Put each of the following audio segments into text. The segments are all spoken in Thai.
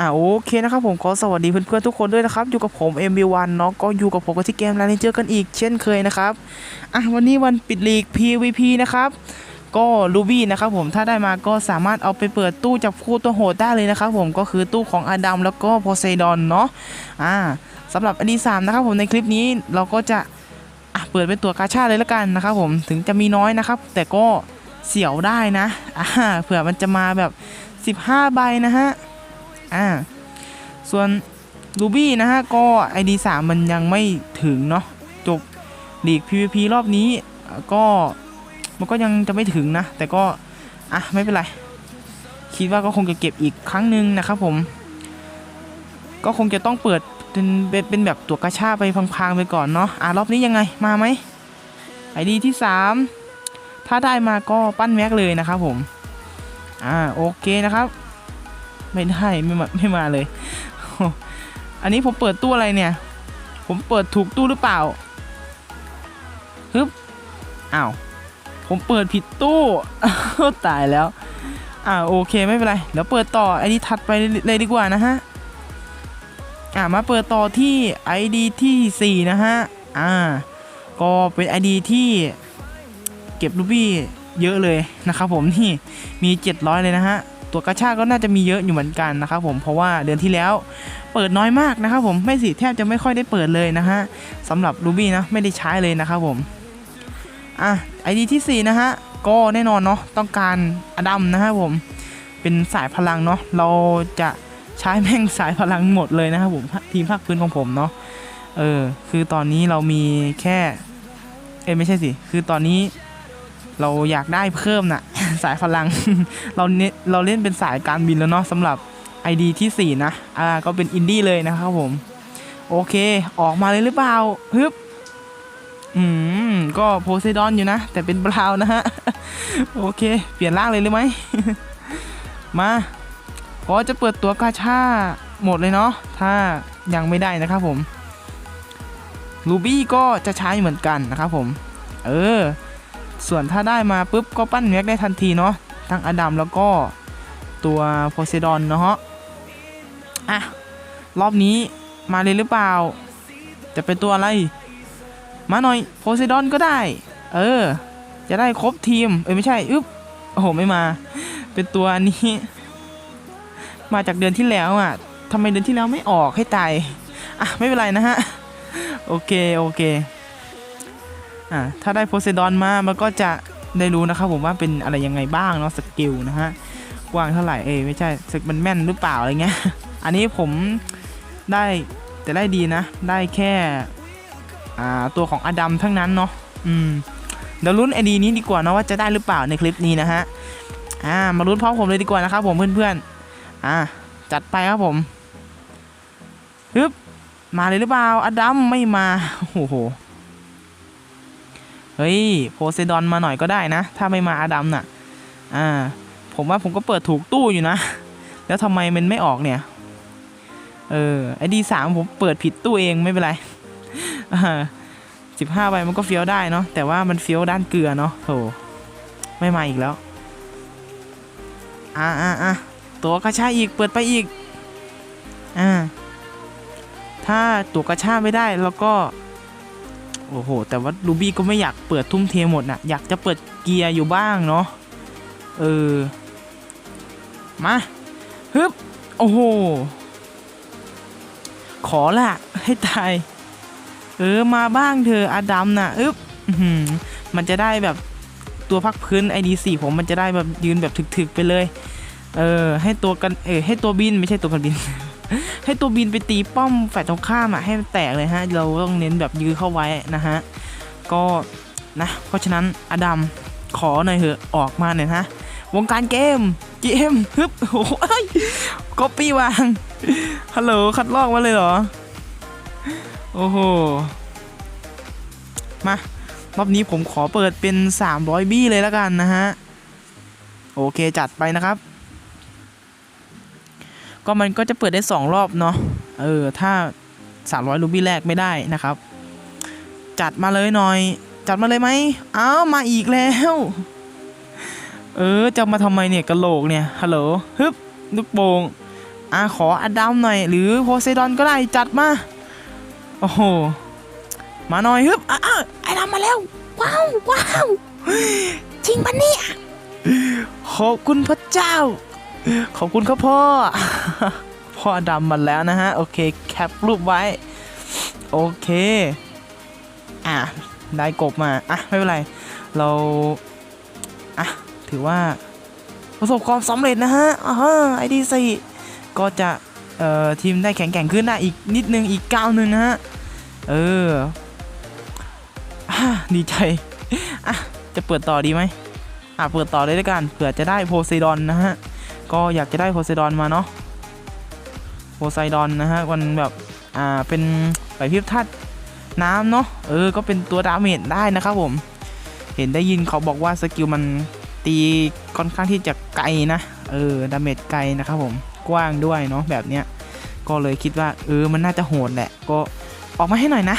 อ่าโอเคนะครับผมขอสวัสดีเพื่อนๆทุกคนด้วยนะครับ อยู่กับผม MB1 เนาะก็อยู่กับผมกับที่เกมแล้วเจอกันอีกเช่นเคยนะครับอะวันนี้วันปิดลีก PVP นะครับก็ลูบี้นะครับผมถ้าได้มาก็สามารถเอาไปเปิดตู้จับคู่ตัวโหดได้เลยนะครับผมก็คือตู้ของอดัมแล้วก็โพไซดอนเนาะอ่าสำหรับอดีสามนะครับผมในคลิปนี้เราก็จะอะเปิดเป็นตัวกาชาเลยละกันนะครับผมถึงจะมีน้อยนะครับ แต่ก็เสียวได้นะอ่าเผื่อมันจะมาแบบ 15 ใบนะฮะ อ่าส่วนรูบี้นะฮะก็ ID 3มันยังไม่ถึงเนาะจบลีก PVP รอบนี้ก็มันก็ยังจะไม่ถึงนะ แต่ก็อะไม่เป็นไร คิดว่าก็คงจะเก็บอีกครั้งหนึ่งนะครับผม ก็คงจะต้องเปิดเป็นเป็นแบบตัวกระชาไปพังๆไปก่อนเนาะอะรอบนี้ยังไงมาไหม ID ที่ 3 ถ้าได้มาก็ปั้นแม็กเลยนะครับผม อ่าโอเคนะครับ ไม่ได้ไม่มาไม่มาเลย อันนี้ผมเปิดตู้อะไรเนี่ย ผมเปิดถูกตู้หรือเปล่าฮึบอ้าวผมเปิดผิดตู้ตายแล้วอ่าโอเคไม่เป็นไรเดี๋ยวเปิดต่อไอดีถัดไปเลยดีกว่านะฮะอ่ามาเปิดต่อที่ ID ที่ 4 นะฮะอ่าก็เป็น ID ที่เก็บรูบี้เยอะเลยนะครับผมนี่มี 700 เลยนะฮะ ตัวกระชากก็น่าจะมีเยอะอยู่เหมือนกันนะครับผมเพราะว่าเดือนที่แล้วเปิดน้อยมากนะครับผมไม่สิแทบจะไม่ค่อยได้เปิดเลยนะฮะสำหรับ Ruby นะไม่ได้ใช้เลยนะครับผมอะไอดีที่4นะฮะก็แน่นอนเนาะต้องการอดัมนะฮะผมเป็นสายพลังเนาะเราจะใช้แม่งสายพลังหมดเลยนะครับผมทีมภาคพื้นของผมเนาะเออคือตอนนี้เรามีแค่เอ้ไม่ใช่สิ คือตอนนี้เราอยากได้เพิ่มน่ะ สายพลัง เราเนเราเล่นเป็นสายการบินแล้วเนาะสำหรับ ID ที่ 4 นะ อ่า ก็เป็นอินดี้เลยนะครับผม โอเค ออกมาเลยหรือเปล่าฮึบอืม ก็โพไซดอนอยู่นะ แต่เป็นบราวน์นะฮะ โอเค เปลี่ยนร่างเลยหรือไหม มาก็จะเปิดตัวกาชาหมดเลยเนาะ ถ้ายังไม่ได้นะครับผม รูบี้ก็จะใช้เหมือนกันนะครับผม เออ ส่วนถ้าได้มาปุ๊บก็ปั้นแม็กได้ทันทีเนาะทั้งอดัมแล้วก็ตัวโพไซดอนเนาะอะรอบนี้มาเลยหรือเปล่า จะเป็นตัวอะไร มาหน่อยโพไซดอนก็ได้ เออ จะได้ครบทีม เอ้ยไม่ใช่อึ๊บโอ้โหไม่มา เป็นตัวนี้ มาจากเดือนที่แล้วอะทำไมเดือนที่แล้วไม่ออกให้ตายอะไม่เป็นไรนะฮะ โอเค โอเค อะถ้าได้โพไซดอนมามันก็จะได้รู้นะครับผมว่าเป็นอะไรยังไงบ้างเนาะสกิลนะฮะกว้างเท่าไหร่เอ้ไม่ใช่ศึกมันแม่นหรือเปล่าอะไรเงี้ย อันนี้ผมได้แต่ได้ดีนะ ได้แค่อ่าตัวของอดัมทั้งนั้นเนาะอืมเดี๋ยวลุ้นไอดีนี้ดีกว่านะว่าจะได้หรือเปล่าในคลิปนี้นะฮะอ่ามาลุ้นพร้อมผมเลยดีกว่านะครับผมเพื่อนๆอ่าจัดไปครับผมฮึบมาเลยหรือเปล่าอดัมไม่มาโอ้โห เฮ้ยโพไซดอนมาหน่อยก็ได้นะ ถ้าไม่มาอาดัมน่ะ อ่า ผมว่าผมก็เปิดถูกตู้อยู่นะ แล้วทำไมมันไม่ออกเนี่ย เออ ไอดีสามผมเปิดผิดตู้เองไม่เป็นไรสิบห้าใบมันก็เฟี้ยวได้เนาะ แต่ว่ามันเฟี้ยวด้านเกลือเนาะโถไม่มาอีกแล้ว อ่าอ่าอ่าตัวกระชาอีกเปิดไปอีก อ่า ถ้าตัวกระชาไม่ได้แล้วก็ โอ้โห แต่ว่าลูบี้ก็ไม่อยากเปิดทุ่มเทหมดนะอยากจะเปิดเกียร์อยู่บ้างเนาะ เออ มาฮึบ โอ้โห ขอละให้ตาย เออ มาบ้างเธออดัมน่ะ อึบมันจะได้แบบตัวพักพื้น ID4 ผมมันจะได้แบบยืนแบบถึกๆไปเลย เออ ให้ตัวกัน เออ ให้ตัวบินไม่ใช่ตัวกันบิน ให้ตัวบินไปตีป้อมฝ่ายตรงข้ามอะให้มันแตกเลยฮะ เราต้องเน้นแบบยื้อเข้าไว้นะฮะ ก็นะ เพราะฉะนั้นอดัมขอหน่อยเถอะออกมาหน่อยฮะ วงการเกมเกมฮึบโอ้โหก๊อปปี้วาง ฮัลโหลคัดลอกมาเลยเหรอ โอ้โห มารอบนี้ผมขอเปิดเป็น 300 บี้เลยแล้วกันนะฮะ โอเคจัดไปนะครับ ก็มันก็จะเปิดได้ 2 รอบเนาะเออถ้า 300 รูบี้แรกไม่ได้นะครับ จัดมาเลยหน่อย จัดมาเลยไหมอ้าวมาอีกแล้ว เออจะมาทำไมเนี่ยกระโหลกเนี่ยฮัลโหลฮึบลูกโป่งอะขออดัมหน่อย หรือโพไซดอนก็ได้จัดมา โอ้โห มาหน่อยฮึบอะอะไอดำมาแล้ว ว้าวว้าวจริงปะเนี่ยขอบคุณพระเจ้า ขอบคุณครับพ่อ พ่อดำมาแล้วนะฮะ โอเค แคปรูปไว้ โอเค อะ ได้กบมา อะ ไม่เป็นไร เรา อะ ถือว่า ประสบความสำเร็จนะฮะอ่าไอดีซี่ก็จะ เอ่อ ทีมได้แข็งแกร่งขึ้นนะอีกนิดนึง อีกก้าวนึงนะฮะ เออดีใจ อะ จะเปิดต่อดีไหมอะ เปิดต่อเลยด้วยกัน เผื่อจะได้โพไซดอนนะฮะ ก็อยากจะได้โพไซดอนมาเนาะโพไซดอนนะฮะมันแบบอ่าเป็นไหวพริบธาตุน้ำเนาะเออก็เป็นตัวดาเมจได้นะครับผม เห็นได้ยินเขาบอกว่าสกิลมันตีค่อนข้างที่จะไกลนะเออดาเมจไกลนะครับผมกว้างด้วยเนาะแบบเนี้ยก็เลยคิดว่าเออมันน่าจะโหดแหละก็ออกมาให้หน่อยนะ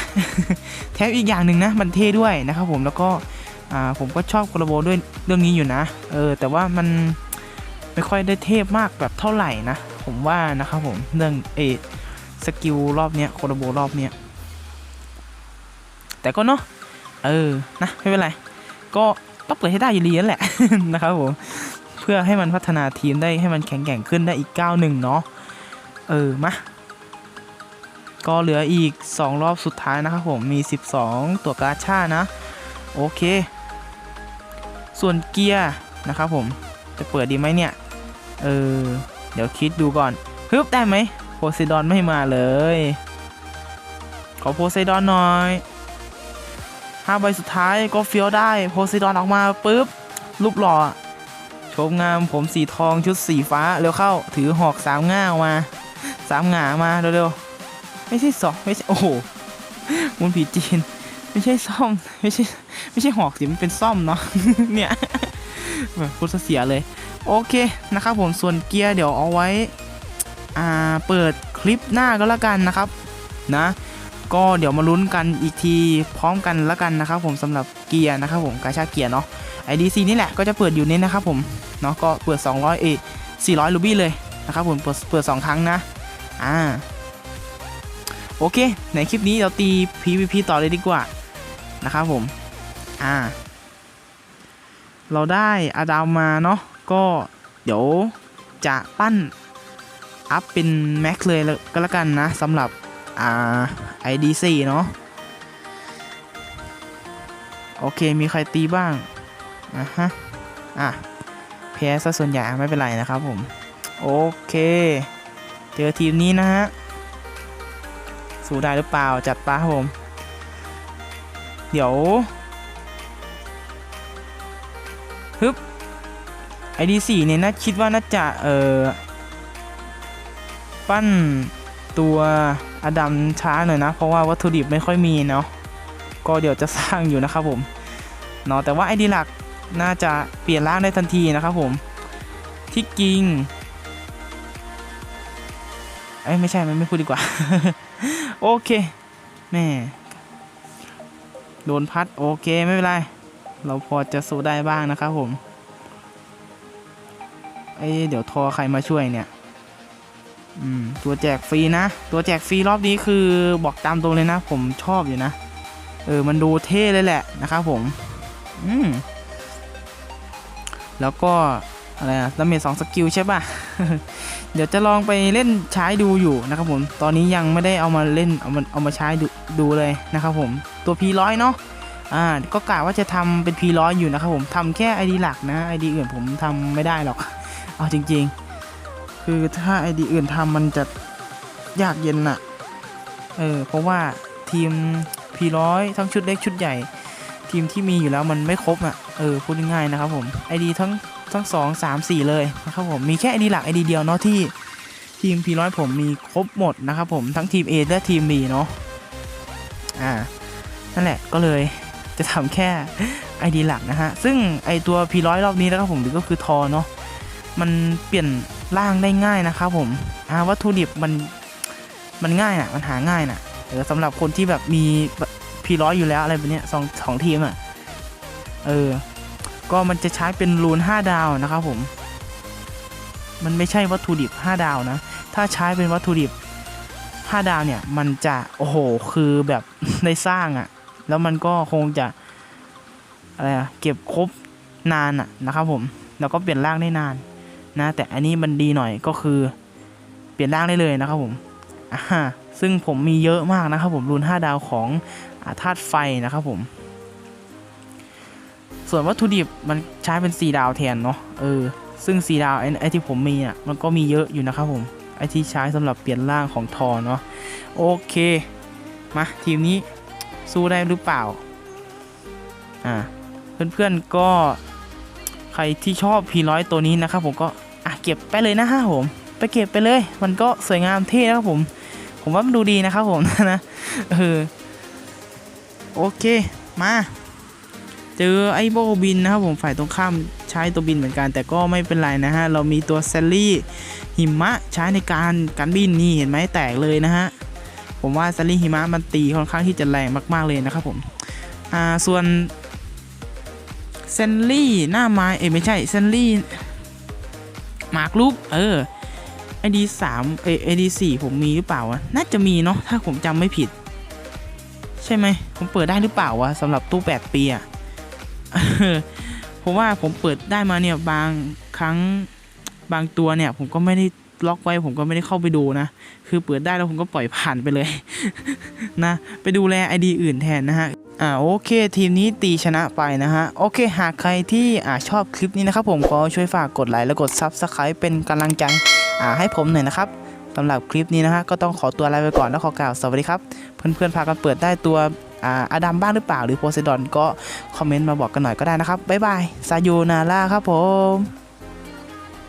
แถมอีกอย่างหนึ่งนะ มันเท่ด้วยนะครับผมแล้วก็อ่าผมก็ชอบโคลาโบด้วยเรื่องนี้อยู่นะ เออ แต่ว่ามัน ไม่ค่อยได้เทพมากแบบเท่าไหร่นะ ผมว่านะครับผมเรื่องเอสกิลรอบเนี้ยโคลาโบรอบเนี้ยแต่ก็เนาะเออนะไม่เป็นไร ก็ต้องเปิดให้ได้อยู่ดีนั่นแหละ นะครับผมเพื่อให้มันพัฒนาทีมได้ให้มันแข็งแกร่งขึ้นได้อีกก้าวหนึ่งเนาะเออมาก็เหลืออีก 2 รอบสุดท้ายนะครับผมมี 12 ตัวกาชานะ โอเค ส่วนเกียร์นะครับผมจะเปิดดีไหมเนี่ย เออ เดี๋ยวคิดดูก่อนฮึบได้ไหมโพไซดอนไม่มาเลย ขอโพไซดอนหน่อยห้าใบสุดท้ายก็เฟี้ยวได้โพไซดอนออกมาปุ๊บรูปหล่อโฉมงามผมสีทองชุดสีฟ้าเร็วเข้า ถือหอกสามง่าออกมาสามหงามาเร็วๆไม่ใช่สองไม่ใช่โอ้โหมุนผีจีน ไม่ใช่ซ่อมไม่ใช่ไม่ใช่หอกสิมันเป็นซ่อมเนาะเนี่ยแบบพูดเสียเลย โอเคนะครับผมส่วนเกียร์เดี๋ยวเอาไว้อ่าเปิดคลิปหน้าก็แล้วกันนะครับนะก็เดี๋ยวมาลุ้นกันอีกทีพร้อมกันแล้วกันนะครับผมสำหรับเกียร์นะครับผมกาชาเกียร์เนาะ IDC นี่แหละก็จะเปิดอยู่นี่นะครับผมเนาะก็เปิด 200 เอ 400ลูบี้เลยนะครับผมเปิดเปิด 2 ครั้งนะอ่าโอเค ในคลิปนี้เราตี PVP ต่อเลยดีกว่านะครับผมอ่าเราได้อาดาวมาเนาะ ก็เดี๋ยวจะปั้นอัพเป็นแม็กเลยก็แล้วกันนะสำหรับอ่า IDC เนาะโอเคมีใครตีบ้างอะฮะอะแพ้ซะส่วนใหญ่ไม่เป็นไรนะครับผม โอเค เจอทีมนี้นะฮะ สู้ได้หรือเปล่าจัดปะครับผม เดี๋ยว ID4 เนี่ยนะคิดว่าน่าจะเอ่อปั้นตัวอดัมช้าหน่อยนะ เพราะว่าวัตถุดิบไม่ค่อยมีเนาะก็เดี๋ยวจะสร้างอยู่นะครับผมเนาะแต่ว่าไอดีหลักน่าจะเปลี่ยนร่างได้ทันทีนะครับผมที่จริงเอ้ยไม่ใช่มันไม่พูดดีกว่า โอเคแม่โดนพัดโอเคไม่เป็นไร เราพอจะสู้ได้บ้างนะครับผม เอ้เดี๋ยวทอใครมาช่วยเนี่ย อืม ตัวแจกฟรีนะ ตัวแจกฟรีรอบนี้คือบอกตามตรงเลยนะ ผมชอบอยู่นะ เออ มันดูเท่เลยแหละนะครับผม อืม แล้วก็อะไรอะดาเมจสองสกิลใช่ป่ะ เดี๋ยวจะลองไปเล่นใช้ดูอยู่นะครับผม ตอนนี้ยังไม่ได้เอามาเล่น เอามาเอามาใช้ดูดูเลยนะครับผม ตัว P100 เนาะ อ่า ก็กะว่าจะทำเป็น P100 อยอยู่นะครับผมทำแค่ ID หลักนะ ID อื่นผมทำไม่ได้หรอก เอาจริง ๆ คือถ้า ID อื่นทำมันจะยากเย็นอะเออเพราะว่าทีม P100 ทั้งชุดเล็กชุดใหญ่ ทีมที่มีอยู่แล้วมันไม่ครบอะเออพูดง่ายๆนะครับผม ID ทั้งทั้งสองสามสี่เลยนะครับผมมีแค่ ID หลัก ID เดียวเนาะที่ทีม P100 ผมมีครบหมดนะครับผมทั้งทีม A และทีม B เนาะอ่านั่นแหละก็เลยจะทำแค่ ID หลักนะฮะ ซึ่งไอตัว P100 รอบนี้นะครับผมก็คือทอเนาะ มันเปลี่ยนร่างได้ง่ายนะครับผมอ่าวัตถุดิบมันมันง่ายน่ะ มันหาง่ายน่ะเออสำหรับคนที่แบบมีพีร้อยอยู่แล้วอะไรแบบนี้สองสองทีมอะ เออ ก็มันจะใช้เป็นรูน5ดาวนะครับผม มันไม่ใช่วัตถุดิบ5ดาวนะถ้าถ้าใช้เป็นวัตถุดิบ5ดาวเนี่ย มันจะโอ้โหคือแบบได้สร้างอะ่ะ แล้วมันก็คงจะอะไรอะเก็บครบนานอะ่ะนะครับผม แล้วก็เปลี่ยนร่างได้นาน นะแต่อันนี้มันดีหน่อยก็คือ เปลี่ยนร่างได้เลยนะครับผมอ่าซึ่งผมมีเยอะมากนะครับผมรูน5ดาวของอาธาตุไฟนะครับผม ส่วนวัตถุดิบมันใช้เป็น 4 ดาวแทนเนาะเออซึ่ง 4 ดาวไอ้ไอ้ที่ผมมีอะมันก็มีเยอะอยู่นะครับผมไอ้ที่ใช้สำหรับเปลี่ยนร่างของทอเนาะโอเคมาทีมนี้สู้ได้หรือเปล่าอ่าเพื่อนๆก็ ใครที่ชอบพีร้อยตัวนี้นะครับผมก็อะเก็บไปเลยนะฮะผมไปเก็บไปเลย มันก็สวยงามเท่นะครับผม ผมว่ามันดูดีนะครับผมนะเออโอเคมาเจอไอ้โบบินนะครับผมฝ่ายตรงข้ามใช้ตัวบินเหมือนกัน แต่ก็ไม่เป็นไรนะฮะ เรามีตัวแซลลี่หิมะใช้ในการการบินนี่เห็นไหมแตกเลยนะฮะ ผมว่าแซลลี่หิมะมันตีค่อนข้างที่จะแรงมากๆเลยนะครับผมอ่าส่วน แซลลี่หน้าไม้เอ้ยไม่ใช่แซลลี่หมากลุกเออไอดีสามเอไอดีสี่ผมมีหรือเปล่าวะน่าจะมีเนาะถ้าผมจำไม่ผิด ใช่ไหมผมเปิดได้หรือเปล่าวะสำหรับตู้แปดปีอะเออเพราะว่าผมเปิดได้มาเนี่ยบางครั้งบางตัวเนี่ยผมก็ไม่ได้ ล็อกไว้ผมก็ไม่ได้เข้าไปดูนะ คือเปิดได้แล้วผมก็ปล่อยผ่านไปเลย นะ ไปดูแลไอดีอื่นแทนนะฮะอ่าโอเคทีมนี้ตีชนะไปนะฮะ โอเค หากใครที่อ่าชอบคลิปนี้นะครับผมก็ช่วยฝากกดไลค์และกด Subscribe เป็นกำลังใจอ่าให้ผมหน่อยนะครับสำหรับคลิปนี้นะฮะก็ต้องขอตัวลาไปก่อนแล้วขอกล่าวสวัสดีครับ เพื่อนๆพากันเปิดได้ตัวอ่าอดัมบ้างหรือเปล่าหรือโพไซดอนก็คอมเมนต์มาบอกกันหน่อยก็ได้นะครับบ๊ายบายซายูนาร่าครับผม